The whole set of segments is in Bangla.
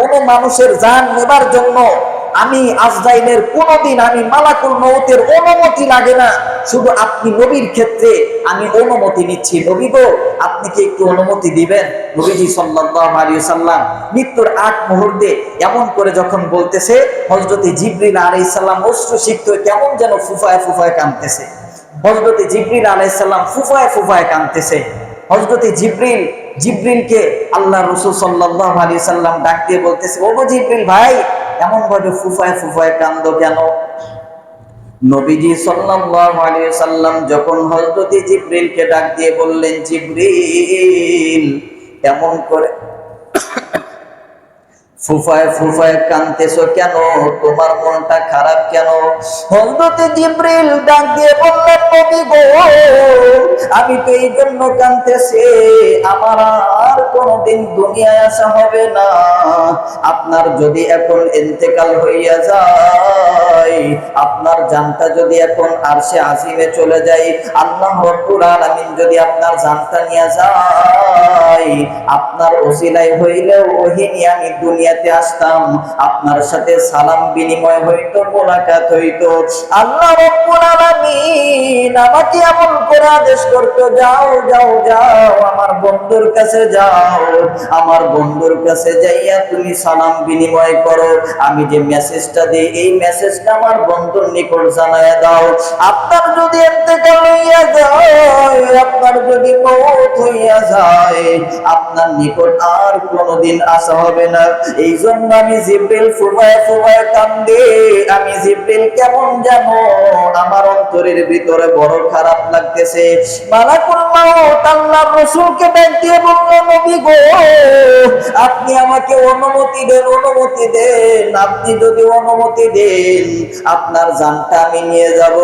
কোন মানুষের যান নেবার জন্য আমি আজরাইলের কোনোদিন আমি মালাকুল মৌতের অনুমতি লাগে না। শুধু আপনি নবীর ক্ষেত্রে আমি অনুমতি নিচ্ছি। নবী গো, আপনি কি একটু অনুমতি দিবেন? নবীজি সাল্লাল্লাহু আলাইহি সাল্লাম মৃত্যুর আগ মুহূর্তে এমন করে যখন বলতেছে, হযরতে জিবরিল আলাইহিস সালাম অশ্রু সিক্ত কেমন যেন ফুফায় ফুফায় কাঁদতেছে। হযরতে জিবরিল আলাইহিস সালাম ফুফায় ফুফায় কাঁদতেছে। হযরতে জিব্রিল, জিব্রিলকে আল্লাহ রসুল সাল্লাহ আলী সাল্লাম ডাক দিয়ে বলতেছে, ও জিব্রিল ভাই এমন ভাবে ফুফায় ফুফায় কান্দ কেন? নবীজি সাল্লাল্লাহু আলাইহি সাল্লাম যখন হযরত জিবরিলকে ডাক দিয়ে বললেন, জিবরিল, এমন করে ফুফায় ফুফায় কানতেছো কেন? তোমার মনটা খারাপ কেন? হযরত জিব্রিল ডাক দিয়ে বললেন কবি গো, আমি তো এই জন্য কানতেছি আমার আর কোনোদিন দুনিয়ায় আসা হবে না। আপনার যদি এখন ইন্তেকাল হইয়া যায় আপনার জানটা যদি এখন আরশে আজিমে চলে যায়, আল্লাহ রব্বুল আলামিন যদি আপনার জানটা নিয়ে যায়, আপনার ওসিলাই হইলেও ওহি নিয়ে আমি দুনিয়াতে আসতাম, আপনার সাথে সালাম বিনিময় হইতো, মোলাকাত হইতো। আল্লাহ রব্বুল আলামিন আমাকে এমন করে আদেশ করতো, যাও যাও যাও, আমার বন্ধুর কাছে যাও, আমার বন্ধুর কাছে যাইয়া তুমি সালাম বিনিময় করো। আমি যে মেসেজটা দিই, এই মেসেজটা আমার বন্ধুর নিকট জানায় দাও। আপনার যদি ইন্তেকাল হইয়া যায়, আপনার যদি মৌত হইয়া যায়, আপনার নিকট আর কোনোদিন আসা হবে না। এই জন্য আমি জিব্রিল ফুবায় ফুবায় কান্দে, আমি জিব্রিল কেমন জানো? আমার অন্তরের ভিতরে বড় খারাপ লাগতেছে। মালাকুল মাউত আল্লাহর রাসূলকে ডাক দিয়ে বলল, নবী গো, আপনি আমাকে অনুমতি দেন অনুমতি দেন। আপনি যদি অনুমতি দেন আপনার জানটা আমি নিয়ে যাব।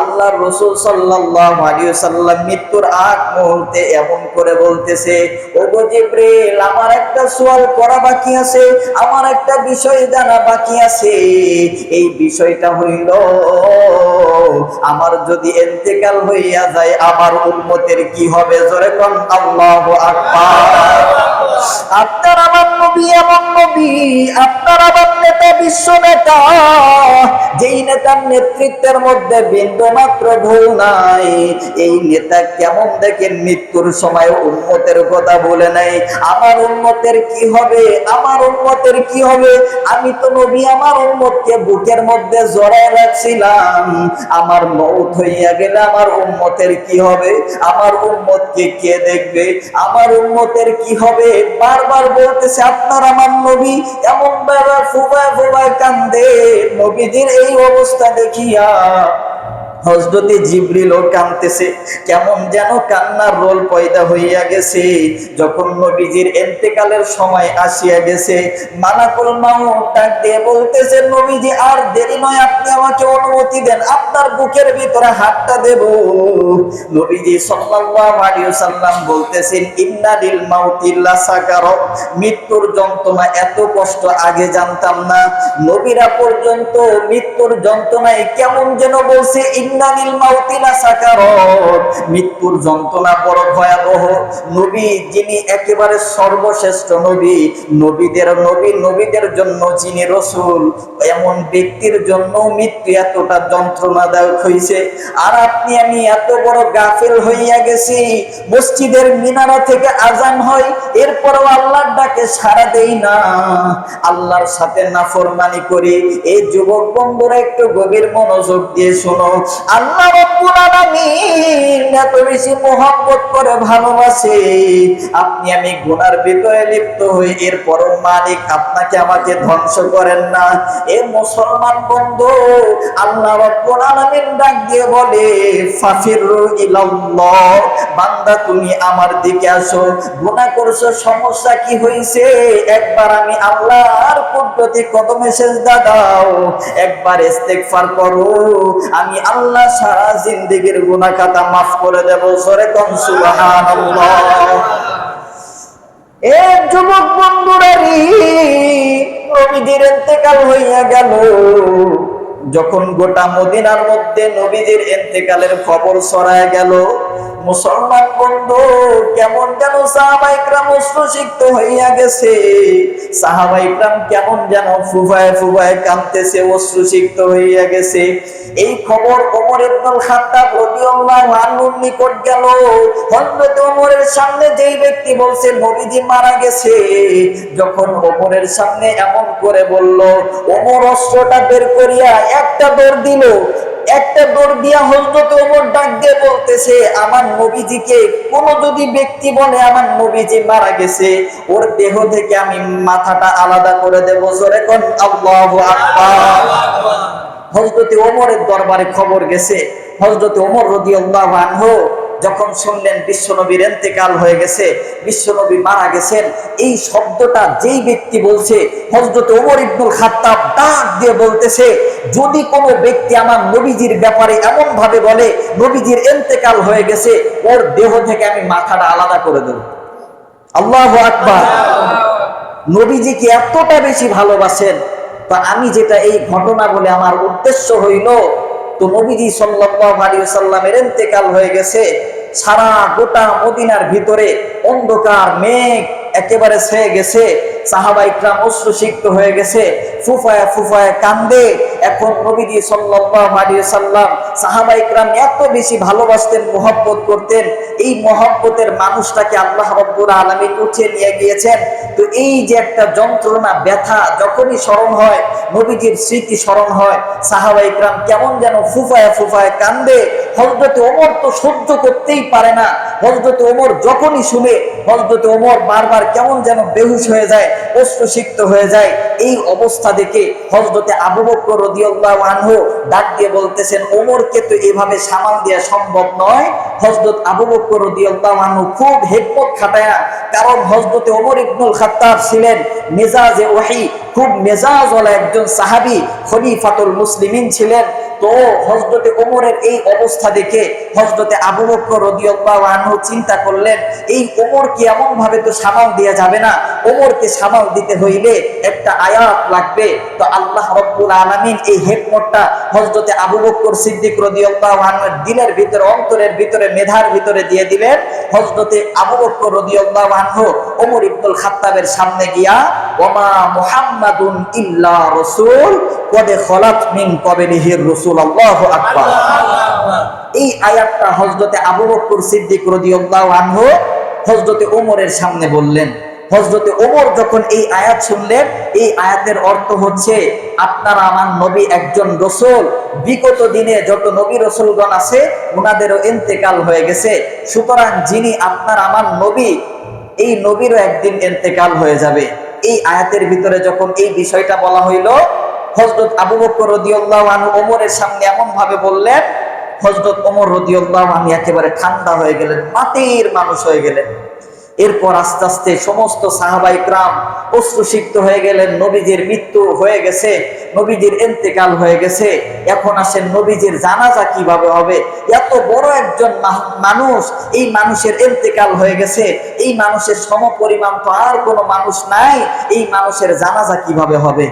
আল্লাহর রাসূল সাল্লাল্লাহু আলাইহি সাল্লাম মৃত্যুর আগ মুহূর্তে এমন করে বলতেছে ও গো জিবরিল, আমার একটা সওয়াল করা বাকি আছে, আমার একটা বিষয় জানা বাকি আছে। এই বিষয়টা হইল, আমার যদি ইন্তেকাল হইয়া যায়, আমার উম্মতের কি হবে? জোরে কোন, আল্লাহু আকবার। আপনার আমার নবী এমন নবী, আপনার আমার নেতা বিশ্ব নেতা। যেই নেতার নেতৃত্বের মধ্যে বিন্দু মাত্র ভুল নাই, এই নেতা কেমন দেখেন মৃত্যুর সময় উন্মতের কথা বলে নাই আমার উন্মতের কি হবে? আমার উন্মতের কি হবে? আমি তো নবী, আমার উন্মতকে বুকের মধ্যে জড়ায় রাখছিলাম। আমার মৌত হইয়া গেলে আমার উন্মতের কি হবে? আমার উন্মতকে কে দেখবে? আমার উন্মতের কি হবে? বারবার বলতেছে আপনার আমার নবী এমন বাবা ফুবা ফুবা কান্দে। নবীদের এই অবস্থা দেখিয়া হজরতে জিবরিল ও কানতেছে কেমন যেন কান্নার রোল পয়দা হইয়া গেছে। যখন নবীজির এন্তেকালের সময় আসিয়া গেছে, মালাকুল মাউত ডাক দিয়ে বলতেছে, নবীজি, আর দেরি নয়, আপনি আমাকে অনুমতি দেন। আপনার বুকের ভিতরে হাতটা দেব। নবীজি সাল্লাল্লাহু আলাইহি সাল্লাম বলতেছেন, ইন্না লিল মাউতি লাসাকার মৃত্যুর যন্ত্রণা এত কষ্ট আগে জানতাম না। নবীরা পর্যন্ত মৃত্যুর যন্ত্রণায় কেমন যেন বলছে মাউতিলা সাকারত। মৃত্যুর যন্ত্রণা বড় ভয়াবহ। নবী যিনি একেবারে সর্বশ্রেষ্ঠ নবী, নবীদের নবী, নবীদের জন্য যিনি রসুল, এমন ব্যক্তির জন্য মৃত্যু এতটা যন্ত্রণাদায়ক হয়েছে আর আপনি, আমি এত বড় গাফেল হইয়া গেছি, মসজিদের মিনারা থেকে আজান হয়, এরপরও আল্লাহর ডাকে সাড়া দেই না। আল্লাহর সাথে নাফরমানি করি। এই যুবক বন্ধুরা, একটু গভীর মনোযোগ দিয়ে শোনো। আল্লাহ রব্বুল আলামিন এত বেশি করে ভালোবাসে। আপনি আমি গুনার লিপ্ত হই মালিক, আপনাকে আমাকে ধ্বংস করেন না। এ মুসলমান বন্ধু, আল্লাহ রব্বুল আলামিন ডাক দিয়ে বলে, ফাফিরু ইলাল্লাহ, বান্দা তুমি আমার দিকে আসো। গুনাহ করছ, সমস্যা কি হইছে? একবার আমি আল্লাহর পদ্ধতি কদমে সেজদা দাও। একবার ইস্তেগফার করো। আমি আল্লাহ সারা জিন্দেগির গুনাহ খাতা মাফ করে দেব সরে কম সুবহানাল্লাহ। এ যুবক ইন্তেকাল হইয়া গেল। যখন গোটা মদিনার মধ্যে নবীদের ইন্তেকালের খবর ছড়ায় গেল, মুসলমান বন্ধু, কেমন যেন সাহাবাইকরাম অশ্রুসিক্ত হইয়া গেছে। সাহাবাইকরাম কেমন যেন ফুফায় ফুফায় কাঁদতেছে, অশ্রুসিক্ত হইয়া গেছে। এই খবর ওমর ইবনুল খাত্তাব রাদিয়াল্লাহু আনহুর নিকট গেল। হযরত ওমরের সামনে যেই ব্যক্তি বলছে, নবীজি মারা গেছে। যখন ওমরের সামনে এমন করে বলল, ওমর অস্ত্রটা বের করিয়া একটা দৌড় দিল। একটা দৌড় দিয়া হজরত ওমর ডাক দিয়ে বলতেছে, আমার নবীজিকে কোন যদি ব্যক্তি বলে, আমার নবীজি মারা গেছে, ওর দেহ থেকে আমি মাথাটা আলাদা করে দেব। জোরে কোন, আল্লাহু আকবার। হজরতে ওমরের দরবারে খবর গেছে। হজরতে ওমর রাদিয়াল্লাহু আনহু যখন শুনলেন, বিশ্বনবীর এন্তেকাল হয়ে গেছে, বিশ্বনবী মারা গেছেন, এই শব্দটা যেই ব্যক্তি বলছে হজরত ওমর ইবনুল খাত্তাব ডাক দিয়ে বলতেছে, যদি কোনো ব্যক্তি আমার নবীজির ব্যাপারে এমন ভাবে বলে, নবীজির এন্তেকাল হয়ে গেছে, ওর দেহ থেকে আমি মাথাটা আলাদা করে দেব। আল্লাহ আকবার। নবীজিকে এতটা বেশি ভালোবাসেন? তো আমি যেটা এই ঘটনা বলে আমার উদ্দেশ্য হইল, তো নবীজি সাল্লামের এতেকাল হয়ে গেছে। সারা গোটা মদিনার ভিতরে অন্ধকার, মেঘ একেবারে ছেয়ে গেছে। সাহাবাইকরাম অশ্রুসিক্ত হয়ে গেছে। ফুফায়া ফুফায়া কান্দে। এখন নবীজি সাল্লাহ আলাইহি সাল্লাম সাহাবা ইকরাম এত বেশি ভালোবাসতেন, মোহব্বত করতেন। এই মহব্বতের মানুষটাকে আল্লাহ রব্বুল আলামিন উঠিয়ে নিয়ে গিয়েছেন। তো এই যে একটা যন্ত্রণা, ব্যথা যখনই স্মরণ হয়, নবীজির স্মৃতি স্মরণ হয়, সাহাবা ইকরাম কেমন যেন ফুফায় ফুফায় কান্দে। হজরতে ওমর তো সহ্য করতেই পারে না। হজরতে ওমর যখনই শুনে হজরতে ওমর বারবার কেমন যেন বেহুশ হয়ে যায় অস্ত্রসিক্ত হয়ে যায়। এই অবস্থা দেখে হজরতে আবু বকর রাদিয়াল্লাহু আনহু ডাক দিয়ে বলতেছেন ওমরকে তো এভাবে সামাল দেওয়া সম্ভব নয়। হজরত আবু বকর রাদিয়াল্লাহু খুব হেকমত খাটায়া কারণ হজরতে ওমর ইবনুল খাত্তাব ছিলেন মেজাজে ওয়াহি, খুব মেজাজওয়ালা একজন সাহাবী, খলিফাতুল মুসলিমিন ছিলেন। তো হজরতে ওমরের এই অবস্থা দেখে হজরতে আবু বকর রাদিয়াল্লাহু আনহু চিন্তা করলেন, এই ওমর কি এমন ভাবে তো সামাল দেওয়া যাবে না? ওমরকে সামাল দিতে হইলে একটা আয়াত লাগবে। তো আল্লাহ রব্বুল আলামিন এই হেকমতটা হজরতে আবু বকর সিদ্দিক রাদিয়াল্লাহু আনহুর দিলের ভিতরে, অন্তরের ভিতরে, মেধার ভিতরে দিয়ে দিলেন। হজরতে আবু বকর রাদিয়াল্লাহু আনহু ওমর ইবনুল খাত্তাবের সামনে গিয়া, ওমা মুহাম্মাদুন ইল্লা রাসূল। খলাত মিন রাসূল আল্লাহু এই আয়াতটা হজরতে আবু বকর সিদ্দিক রাদিয়াল্লাহু আনহু হজরতে ওমরের সামনে বললেন। হজরতে ওমর যখন এই আয়াত শুনলেন, এই আয়াতের অর্থ হচ্ছে, আপনারা আমার নবী একজন রসুল। বিগত দিনে যত নবী রসুলগণ আছে ওনাদেরও ইন্তেকাল হয়ে গেছে। সুতরাং যিনি আপনার আমার নবী, এই নবীরও একদিন ইন্তেকাল হয়ে যাবে। এই আয়াতের ভিতরে যখন এই বিষয়টা বলা হইল হজরত আবু বকর রদিউল্লাহ আনহু ওমরের সামনে এমন ভাবে বললেন হজরত ওমর রদিউল্লাহ আমি একেবারে ঠান্ডা হয়ে গেলেন, মাটির মানুষ হয়ে গেলেন। এরপর আস্তে আস্তে সমস্ত সাহাবাই ক্রাম অশ্রুসিক্ত হয়ে গেলেন, নবীজির মৃত্যু হয়ে গেছে, নবীজির এন্তেকাল হয়ে গেছে, এখন আসেন নবীজির জানাজা কীভাবে হবে? এত বড় একজন মানুষ, এই মানুষের এন্তেকাল হয়ে গেছে, এই মানুষের সমপরিমাণ তো আর কোনো মানুষ নাই, এই মানুষের জানাজা কীভাবে হবে?